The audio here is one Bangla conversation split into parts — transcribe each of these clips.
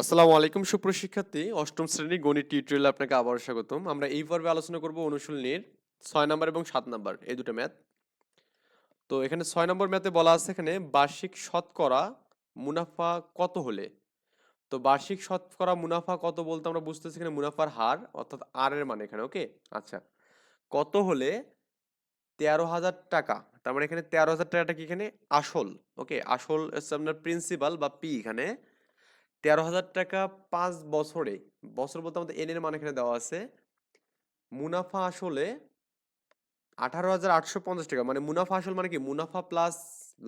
আসসালামু আলাইকুম সুপ্রশিক্ষার্থী অষ্টম শ্রেণির গণিত টিউটোরিয়ালে আপনাকে আবার স্বাগতম। আমরা এই পর্বে আলোচনা করব অনুশীলনীর ছয় নম্বর এবং সাত নম্বর, এই দুটো ম্যাথ। তো এখানে ছয় নম্বর ম্যাথে বলা আছে এখানে, বার্ষিক শতকরা মুনাফা কত হলে? তো বার্ষিক শতকরা মুনাফা কত বলতে আমরা বুঝতেছি এখানে মুনাফার হার, অর্থাৎ আর এর মানে এখানে, ওকে? আচ্ছা কত হলে তেরো হাজার টাকা? তার মানে এখানে তেরো হাজার টাকাটা কি এখানে? আসল, ওকে? আসল হচ্ছে আপনার প্রিন্সিপাল বা পি এখানে। তেরো হাজার টাকা পাঁচ বছরে, বছর বলতে আমাদের এন এর মান এখানে দেওয়া আছে। মুনাফা আসলে আঠারো হাজার আটশো পঞ্চাশ টাকা মানে মুনাফা আসল মানে কি? মুনাফা প্লাস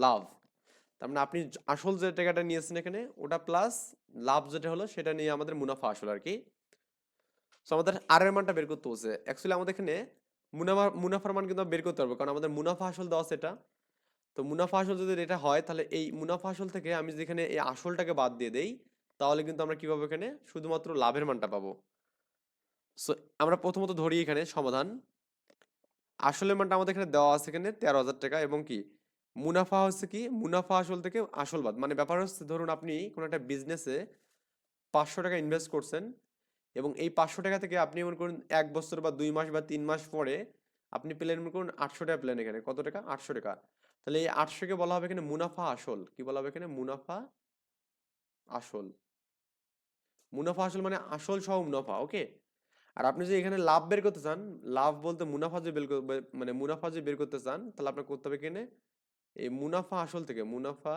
লাভ। তার মানে আপনি আসল যে টাকাটা নিয়েছেন এখানে, ওটা প্লাস লাভ যেটা হলো, সেটা নিয়ে আমাদের মুনাফা আসল আর কি। তো আমাদের আর এর মানটা বের করতে হচ্ছে। অ্যাকচুয়ালি আমাদের এখানে মুনাফা মুনাফার মান কিন্তু বের করতে পারব, কারণ আমাদের মুনাফা আসল দেওয়া এটা। তো মুনাফা আসল যদি এটা হয়, তাহলে এই মুনাফা আসল থেকে আমি যেখানে এই আসলটাকে বাদ দিয়ে দেই তাহলে কিন্তু আমরা কি পাবো এখানে শুধুমাত্র লাভের মানটা পাবো? সো আমরা প্রথমত ধরি এখানে সমাধান। আসলের মানটা আমাদের এখানে দেওয়া আছে এখানে তেরো হাজার টাকা এবং কি? মুনাফা হচ্ছে কি? মুনাফা আসল থেকে আসল বাদ। মানে ব্যাপার হচ্ছে, ধরুন আপনি কোনো একটা বিজনেসে পাঁচশো টাকা ইনভেস্ট করছেন এবং এই পাঁচশো টাকা থেকে আপনি মনে করুন এক বছর বা দুই মাস বা তিন মাস পরে আপনি পেলেন মনে করুন আটশো টাকা পেলেন এখানে। কত টাকা? আটশো টাকা। তাহলে এই আটশোকে বলা হবে এখানে মুনাফা আসল। কি বলা হবে এখানে? মুনাফা আসল। মুনাফা আসল মানে আসল সহ মুনাফা ওকে আর আপনি যদি এখানে লাভ বের করতে চান, লাভ বলতে মুনাফা যে বের মানে মুনাফা যে বের করতে চান, তাহলে আপনার করতে হবে এখানে এই মুনাফা আসল থেকে, মুনাফা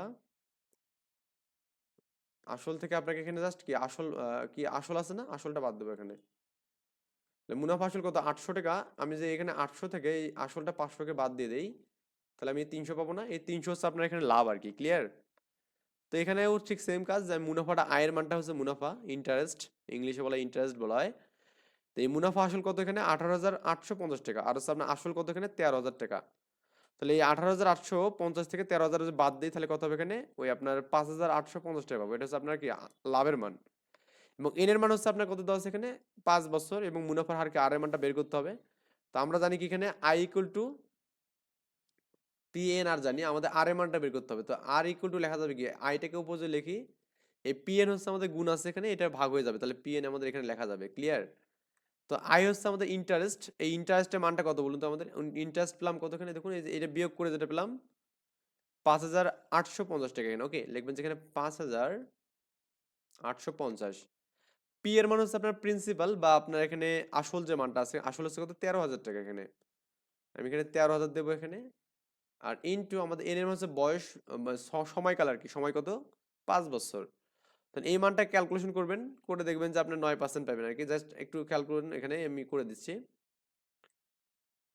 আসল থেকে আপনাকে এখানে জাস্ট কি আসল কি আসল আছে না, আসলটা বাদ দেবো এখানে। মুনাফা আসল কত? আটশো টাকা। আমি যে এখানে আটশো থেকে এই আসলটা পাঁচশোকে বাদ দিয়ে দেই, তাহলে আমি তিনশো পাবো না, এই তিনশো হচ্ছে আপনার এখানে লাভ আর কি ক্লিয়ার তো এখানেও ঠিক সেম কাজ, যে মুনাফাটা আয়ের মানটা হচ্ছে মুনাফা ইন্টারেস্ট ইংলিশে বলা ইন্টারেস্ট বলা হয়। তো এই মুনাফা আসল কত এখানে? আঠারো হাজার আটশো পঞ্চাশ টাকা। আর হচ্ছে আপনার আসল কত এখানে? তেরো হাজার টাকা। তাহলে এই আঠারো হাজার আটশো পঞ্চাশ থেকে তেরো হাজার বাদ দিই, তাহলে কত হবে এখানে? ওই আপনার পাঁচ হাজার আটশো পঞ্চাশ টাকা পাবো। এটা হচ্ছে আপনার কি? লাভের মান। এবং এনের মান হচ্ছে আপনার কত দেওয়া আছে এখানে? পাঁচ বছর। এবং মুনাফার হারকে আর এর মানটা বের করতে হবে। তো আমরা জানি কি এখানে? I equal to P N R জানি, আমাদের আর এর মানটা বের করতে হবে। তো আর ইকুয়াল টু লেখা যাবে কি আইটাকে উপর লিখি, এই পি এন হচ্ছে আমাদের গুণ আছে এখানে, এটা ভাগ হয়ে যাবে। তাহলে পি এন আমাদের এখানে লেখা যাবে ক্লিয়ার তো আই হচ্ছে আমাদের ইন্টারেস্ট এই ইন্টারেস্টের মানটা কত বলুন তো আমাদের? ইন্টারেস্ট পেলাম কতখানে? দেখুন এটা বিয়োগ করে যেটা পেলাম, পাঁচ হাজার আটশো পঞ্চাশ টাকা এখানে ওকে লিখবেন যেখানে পাঁচ হাজার আটশো পঞ্চাশ। পি এর মান হচ্ছে আপনার প্রিন্সিপাল বা আপনার এখানে আসল যে মানটা আছে, আসল হচ্ছে কত? তেরো হাজার টাকা এখানে। আমি এখানে তেরো হাজার দেবো এখানে। আর ইনটু আমাদের এন এর হচ্ছে বয়স সময়কাল আর কি, সময় কত? পাঁচ বছর। তাহলে এই মানটা ক্যালকুলেশন করবেন, করে দেখবেন যে আপনি নয় পার্সেন্ট পাবেন আর কি জাস্ট একটু খেয়াল করুন, এখানে আমি করে দিচ্ছি।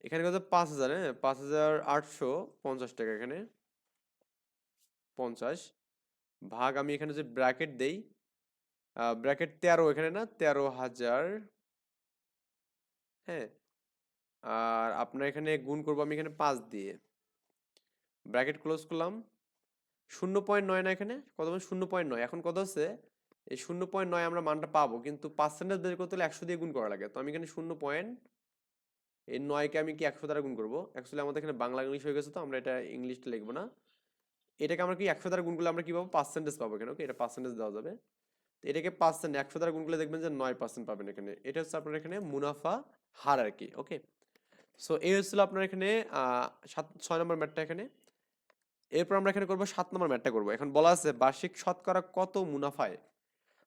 এখানে কত? পাঁচ হাজার হ্যাঁ? পাঁচ হাজার আটশো পঞ্চাশ টাকা এখানে। পঞ্চাশ ভাগ আমি এখানে যে ব্র্যাকেট দেই ব্র্যাকেট তেরো এখানে না? তেরো হাজার হ্যাঁ? আর আপনার এখানে গুণ করব আমি এখানে পাঁচ দিয়ে। ব্র্যাকেট ক্লোজ করলাম। শূন্য পয়েন্ট নয় না এখানে? কত মানে শূন্য পয়েন্ট নয়? এখন কত হচ্ছে? এই শূন্য পয়েন্ট নয় আমরা মানটা পাবো, কিন্তু পার্সেন্টেজ বের করতে হলে একশো দিয়ে গুণ করা লাগে। তো আমি এখানে শূন্য পয়েন্ট, এই নয়কে আমি কি একশো দ্বারা গুণ করব? অ্যাকচুয়ালি আমাদের এখানে বাংলা ইংলিশ হয়ে গেছে তো, আমরা এটা ইংলিশটা লিখব না। এটাকে আমরা কি একশো দ্বারা গুণ করলে আমরা কি পাবো? পার্সেন্টেজ পাবো এখানে, ওকে? এটা পার্সেন্টেজ দেওয়া যাবে। তো এটাকে পার্সেন্ট একশো দ্বারা গুণ করলে দেখবেন যে নয় পার্সেন্ট পাবেন এখানে। এটা হচ্ছে আপনার এখানে মুনাফা হার আর কি, ওকে? সো এই হচ্ছিল আপনার এখানে সাত, ছয় নম্বর ম্যাটটা এখানে। এরপর আমরা এখানে করব সাত নম্বর ম্যাটটা করব। এখন বলা আছে বার্ষিক শতকরা কত মুনাফায়?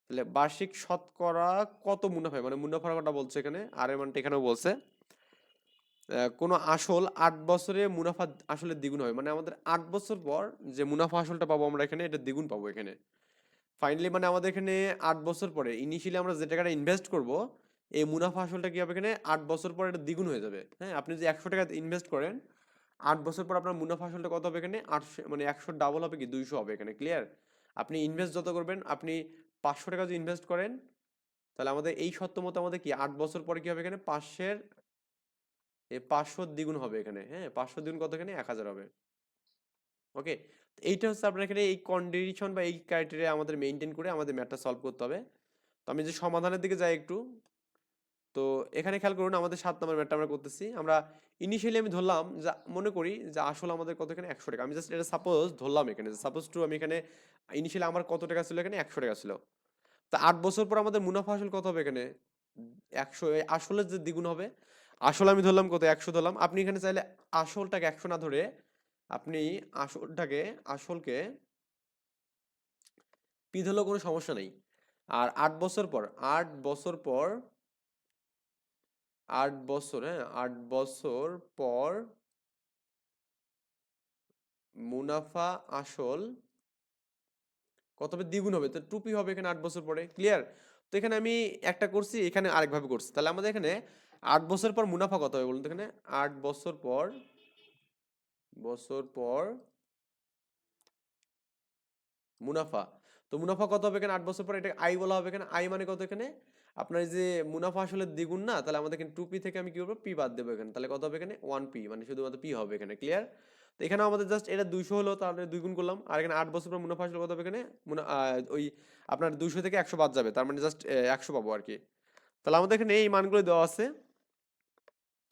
তাহলে বার্ষিক শতকরা কত মুনাফায়? মানে মুনাফার কথা বলছে এখানে, আর এর মানটা এখানেও বলছে। কোনো আসল আট বছরে মুনাফা আসলে দ্বিগুণ হবে। মানে আমাদের আট বছর পর যে মুনাফা আসলটা পাবো আমরা এখানে, এটা দ্বিগুণ পাবো এখানে। ফাইনালি মানে আমাদের এখানে আট বছর পরে ইনিশিয়ালি আমরা যে টাকাটা ইনভেস্ট করব, এই মুনাফা আসলটা কি হবে এখানে? আট বছর পর এটা দ্বিগুণ হয়ে যাবে। হ্যাঁ আপনি যদি একশো টাকা ইনভেস্ট করেন আট বছর পর আপনার মুনাফা আসলটা কত হবে এখানে? আটশো মানে একশো ডাবল হবে কি? দুইশো হবে এখানে ক্লিয়ার আপনি ইনভেস্ট যত করবেন, আপনি পাঁচশো টাকা যদি ইনভেস্ট করেন, তাহলে আমাদের এই সত্য মতো আমাদের কি? আট বছর পরে কি হবে এখানে? পাঁচশের পাঁচশো দ্বিগুণ হবে এখানে হ্যাঁ? পাঁচশো দ্বিগুণ কত এখানে? এক হাজার হবে। ওকে? এইটা হচ্ছে আপনার এখানে এই কন্ডিশন বা এই ক্রাইটেরিয়া আমাদের মেনটেন করে আমাদের ম্যাথটা সলভ করতে হবে। তো আমি যে সমাধানের দিকে যাই একটু তো এখানে খেয়াল করুন, আমাদের সাত নম্বর ম্যাটটা আমরা করতেছি। আমরা ইনিশিয়ালি আমি ধরলাম যে, মনে করি যে আসলে আমাদের কত এখানে? একশো টাকা। আমি জাস্ট এটা সাপোজ ধরলাম এখানে সাপোজ টু আমি এখানে ইনিশিয়ালি আমার কত টাকা ছিল এখানে? একশো টাকা ছিল। তা আট বছর পর আমাদের মুনাফা আসল কত হবে এখানে? একশো আসলের যে দ্বিগুণ হবে, আসল আমি ধরলাম কত? একশো ধরলাম। আপনি এখানে চাইলে আসলটাকে একশো না ধরে আপনি আসলটাকে, আসলকে পি ধরলেও কোনো সমস্যা নেই। আর আট বছর পর, আট বছর পর আট বছর হ্যাঁ? আট বছর পর মুনাফা আসল কত হবে? দ্বিগুণ হবে। তো টুপি হবে এখানে আট বছর পরে। ক্লিয়ার তো এখানে আমি একটা করছি, এখানে আরেকভাবে করছি। তাহলে আমাদের এখানে আট বছর পর মুনাফা কত হবে বলুন তো এখানে? আট বছর পর বছর পর মুনাফা। তো মুনাফা কত হবে এখানে? আট বছর পর এটা আই বলা হবে এখানে। আই মানে কত এখানে? আপনার যে মুনাফা আসলে দ্বিগুণ না, তাহলে আমাদের এখানে টু পি থেকে আমি কি করব? পি বাদ দেবো এখানে। তাহলে কত হবে এখানে? ওয়ান পি মানে শুধুমাত্র পি হবে এখানে ক্লিয়ার তো এখানে আমাদের জাস্ট এটা দুইশো হলো, তাহলে দুই গুণ করলাম। আর এখানে আট বছর পর মুনাফা আসলে কত হবে এখানে? ওই আপনার দুইশো থেকে একশো বাদ যাবে, তার মানে জাস্ট একশো পাবো আর কি তাহলে আমাদের এখানে এই মানগুলো দেওয়া আছে।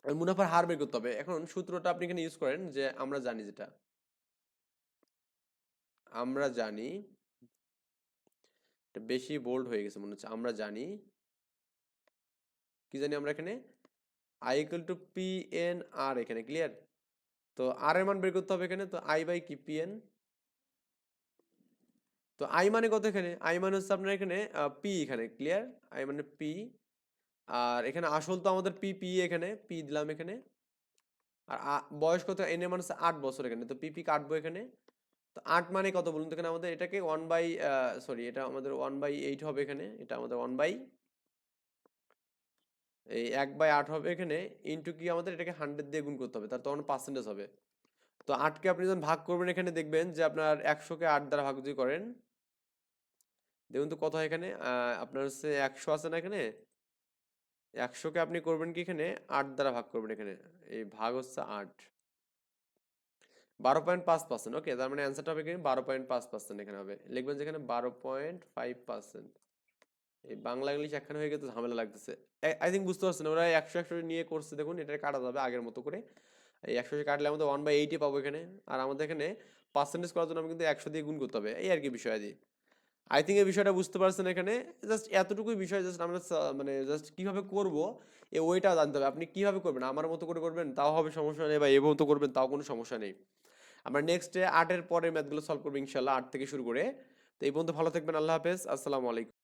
মুনাফার হার বের করতে হবে। এখন সূত্রটা আপনি এখানে ইউজ করেন যে আমরা জানি যেটা। আমরা জানি বেশি বোল্ড হয়ে গেছে মনে হচ্ছে, আমরা জানি কি জানি আমরা এখানে? I equal to P N R এখানে ক্লিয়ার তো আর এর মান বের করতে হবে এখানে, তো আই বাই কি? পি এন তো আই মানে কত এখানে? আই মানে হচ্ছে আপনার এখানে পি এখানে ক্লিয়ার আই মানে পি আর এখানে আসল তো আমাদের পি পি এখানে পি দিলাম এখানে। আর বয়স কত? এন এর মানে হচ্ছে আট বছর এখানে, তো পি পি কাটবো এখানে। তো আট মানে কত বলুন তো এখানে আমাদের? এটাকে ওয়ান বাই সরি এটা আমাদের ওয়ান বাই এইট হবে এখানে, এটা আমাদের ওয়ান বাই এই এক বাই আট হবে এখানে ইন্টু কি আমাদের এটাকে হান্ড্রেড দিয়ে গুণ করতে হবে তার তখন পার্সেন্টেজ হবে। তো আটকে আপনি যখন ভাগ করবেন এখানে দেখবেন যে আপনার একশোকে আট দ্বারা ভাগ যদি করেন, দেখুন তো কত হয় এখানে? আপনার হচ্ছে একশো আছে না এখানে? একশোকে আপনি করবেন কি এখানে? আট দ্বারা ভাগ করবেন এখানে, এই ভাগ হচ্ছে আট। বারো পয়েন্ট পাঁচ পার্সেন্ট ওকে তার মানে অ্যান্সারটা হবে এখানে বারো পয়েন্ট পাঁচ পার্সেন্ট এখানে হবে। লিখবেন যেখানে বারো পয়েন্ট ফাইভ পার্সেন্ট এই বাংলা ইংলিশ একখানে হয়ে গেছে ঝামেলা লাগতেছে। আই থিঙ্ক বুঝতে পারছেন, ওরা একশো একশো নিয়ে করছে দেখুন এটা কাটা যাবে আগের মতো করে। এই একশো কাটলে আমাদের ওয়ান বাই এইটে পাবো এখানে। আর আমাদের এখানে পার্সেন্টেজ করার জন্য আমি কিন্তু একশো দিয়ে গুণ করতে হবে। এই আর কি বিষয় দিয়ে আই থিঙ্ক এই বিষয়টা বুঝতে পারছেন এখানে। জাস্ট এতটুকুই বিষয় জাস্ট আমরা মানে জাস্ট কীভাবে করব এই ওইটা জানতে হবে। আপনি কীভাবে করবেন? আমার মতো করে করবেন, তাও হবে সমস্যা নেই, বা এ মতো করবেন, তাও কোনো সমস্যা নেই। আমরা নেক্সটে আটের পরের ম্যাথগুলো সলভ করব ইনশাল্লাহ, আট থেকে শুরু করে। তো এই পর্যন্ত ভালো থাকবেন, আল্লাহ হাফেজ। আসসালামু আলাইকুম।